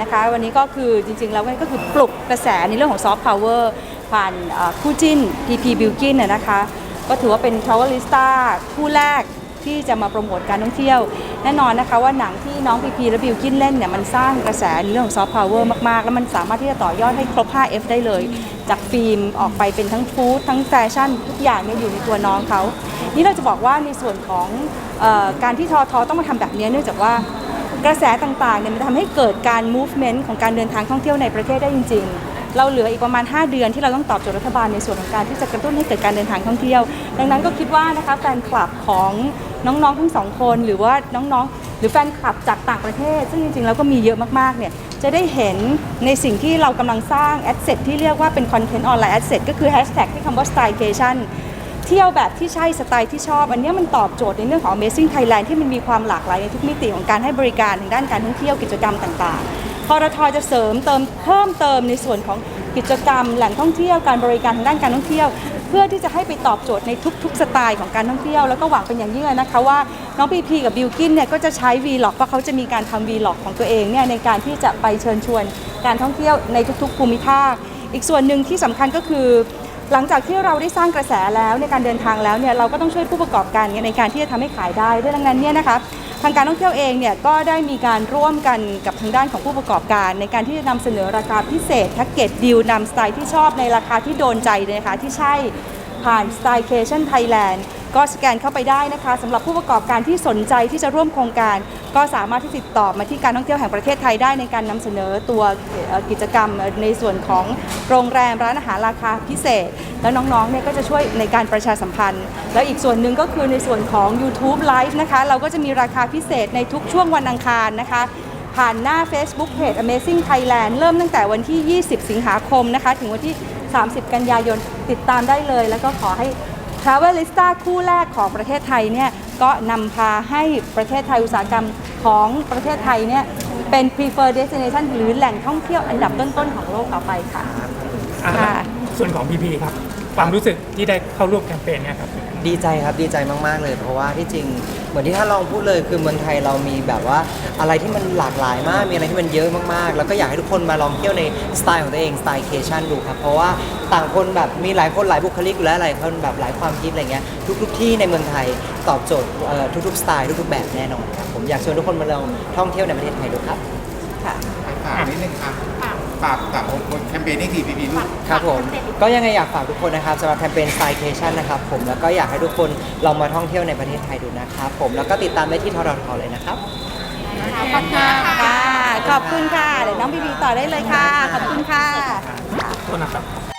นะคะ วันนี้ก็คือจริงๆ แล้วก็คือปลุกกระแสในเรื่องของซอฟต์พาวเวอร์ผ่านคู่จิ้น PP b i l k i n นะคะก็ถือว่าเป็น Travelista คู่แรกที่จะมาโปรโมทการท่องเที่ยว แน่นอนนะคะว่าหนังที่น้องพีพีและบิวกินเล่นเนี่ยมันสร้างกระแสในเรื่องของซอฟต์พาวเวอร์มาก ๆ แล้วมันสามารถที่จะต่อยอดให้ครบ 5F ได้เลย จากฟิล์มออกไปเป็นทั้งฟู้ดทั้งแฟชั่น ทุกอย่างเนี่ยอยู่ในตัวน้องเขา นี่เราจะบอกว่าในส่วนของออการที่ทอทอต้องมาทำแบบนี้เนื่องจากว่า กระแสต่างๆเนี่ยมันทำให้เกิดการ movement ของการเดินทางท่องเที่ยวในประเทศได้จริง ๆ เราเหลืออีกประมาณ 5 เดือนที่เราต้องตอบโจทย์รัฐบาลในส่วนของการที่จะกระตุ้นให้เกิดการเดินทางท่องเที่ยว ดังนั้นก็คิดว่านะคะแฟนคลับของน้องๆทั้งสองคนหรือว่าน้องๆ หรือแฟนคลับจากต่างประเทศ ซึ่งจริงๆแล้วก็มีเยอะมากๆเนี่ยจะได้เห็นในสิ่งที่เรากำลังสร้างแอดเซทที่เรียกว่าเป็นคอนเทนต์ออนไลน์แอดเซทก็คือแฮชแท็กที่คำว่า stycation เที่ยวแบบที่ใช่สไตล์ที่ชอบ อันนี้มันตอบโจทย์ในเรื่องของ Amazing Thailand ที่มันมีความหลากหลายในทุกมิติของการให้บริการทางด้านการท่องเที่ยวกิจกรรมต่างๆพรทจะเสริมเติมเพิ่มเติมในส่วนของกิจกรรม แหล่งท่องเที่ยวการบริการทางด้านการท่องเที่ยว เพื่อที่จะให้ไปตอบโจทย์ในทุกๆสไตล์ของการท่องเที่ยว แล้วก็หวังเป็นอย่างยิ่งนะคะว่าน้องพีพีกับบิลกินเนี่ยก็จะใช้ Vlog เพราะเขาจะมีการทำ Vlog ของตัวเองเนี่ยในการที่จะไปเชิญชวนการท่องเที่ยวในทุกๆภูมิภาค อีกส่วนหนึ่งที่สำคัญก็คือ หลังจากที่เราได้สร้างกระแสแล้วในการเดินทางแล้วเนี่ยเราก็ต้องช่วยผู้ประกอบการในการที่จะทำให้ขายได้ดังนั้นเนี่ยนะคะทางการท่องเที่ยวเองเนี่ยก็ได้มีการร่วมกันกับทางด้านของผู้ประกอบการ ในการที่จะนำเสนอราคาพิเศษแพ็กเกจดีลนำสไตล์ที่ชอบในราคาที่โดนใจนะคะที่ใช่ผ่านสไตล์เคชั่นไทยแลนด์ ก็สแกนเข้าไปได้นะคะสำหรับผู้ประกอบการที่สนใจที่จะร่วมโครงการ ก็สามารถที่ติดต่อมาที่การท่องเที่ยวแห่งประเทศไทยได้ในการนำเสนอตัวกิจกรรมในส่วนของโรงแรมร้านอาหารราคาพิเศษ แล้วน้องๆเนี่ยก็จะช่วยในการประชาสัมพันธ์ แล้วอีกส่วนหนึ่งก็คือในส่วนของ YouTube Live นะคะ เราก็จะมีราคาพิเศษในทุกช่วงวันอังคารนะคะผ่านหน้า Facebook Page Amazing Thailand เริ่มตั้งแต่วันที่ 20 สิงหาคมนะคะ ถึงวันที่ 30 กันยายนติดตามได้เลย แล้วก็ขอให้ Travelista คู่แรกของประเทศไทยเนี่ยก็นำพาให้ประเทศไทยอุตสาหกรรมของประเทศไทยเนี่ยเป็น preferred destination หรือแหล่งท่องเที่ยวอันดับต้นๆของโลกต่อไปค่ะอ่าค่ะ ส่วนของพีพีครับ ความรู้สึกที่ได้เข้าร่วมแคมเปญเนี่ยครับ ดีใจครับดีใจมาก ๆ เลย เพราะว่าที่จริง เหมือนที่ท่านลองพูดเลยคือเมืองไทยเรามีแบบว่าอะไรที่มันหลากหลายมาก มีอะไรที่มันเยอะมากๆ แล้วก็อยากให้ทุกคนมาลองเที่ยวในสไตล์ของตัวเองสไตล์เคชันดูครับ เพราะว่าต่างคนแบบมีหลายคนหลายบุคลิกและหลายคนแบบหลายความคิดอะไรเงี้ยทุกๆที่ในเมืองไทยตอบโจทย์เอ่อทุกๆสไตล์ทุกๆแบบแน่นอนครับผมอยากชวนทุกคนมาลองท่องเที่ยวในประเทศไทยดูครับค่ะฝากนิดนึงครับ ฝากฝากแคมเปญนี้ทีพีพีลูก ครับผม ก็ยังไงอยากฝากทุกคนนะครับสำหรับแคมเปญ Staycation นะครับผมแล้วก็อยากให้ทุกคนลองมาท่องเที่ยวในประเทศไทยดูนะครับผมแล้วก็ติดตามได้ที่ทรทเลยนะครับ ขอบคุณค่ะ ขอบคุณค่ะ เดี๋ยวน้องบีบีต่อได้เลยค่ะ ขอบคุณค่ะ โทษนะครับ